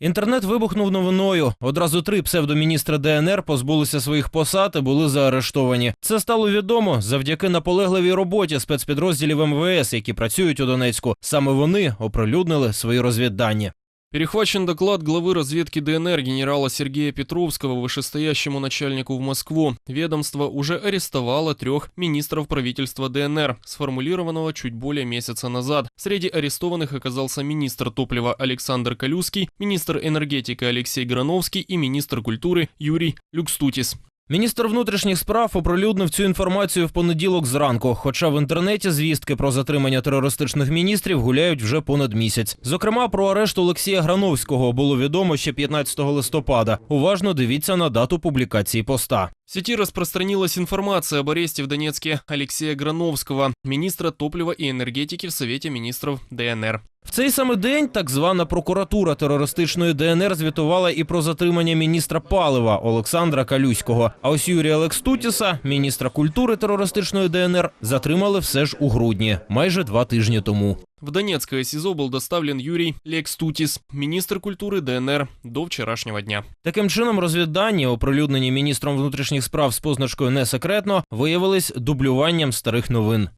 Інтернет вибухнув новиною. Одразу три псевдоміністри ДНР позбулися своїх посад і були заарештовані. Це стало відомо завдяки наполегливій роботі спецпідрозділів МВС, які працюють у Донецьку. Саме вони оприлюднили свої розвіддані. Перехвачен доклад главы разведки ДНР генерала Сергея Петровского вышестоящему начальнику в Москву. Ведомство уже арестовало трех министров правительства ДНР, сформулированного чуть более месяца назад. Среди арестованных оказался министр топлива Александр Калюский, министр энергетики Алексей Грановский и министр культуры Юрий Люкстутис. Міністр внутрішніх справ оприлюднив цю інформацію в понеділок зранку. Хоча в інтернеті звістки про затримання терористичних міністрів гуляють вже понад місяць. Зокрема, про арешт Олексія Грановського було відомо ще 15 листопада. Уважно дивіться на дату публікації поста. В сети распространилась информация об аресте в Донецке Алексея Грановского, министра топлива и энергетики в Совете министров ДНР. Цей самий день так звана прокуратура терористичної ДНР звітувала і про затримання міністра палива Олександра Калюського. А ось Юрія Лекстутіса, міністра культури терористичної ДНР, затримали все ж у грудні, майже два тижні тому. В Донецкое СИЗО был доставлен Юрий Лекстутис, министр культуры ДНР, до вчерашнего дня. Таким чином, розвіддані, оприлюднені міністром внутрішніх справ з позначкою не секретно, виявились дублюванням старих новин.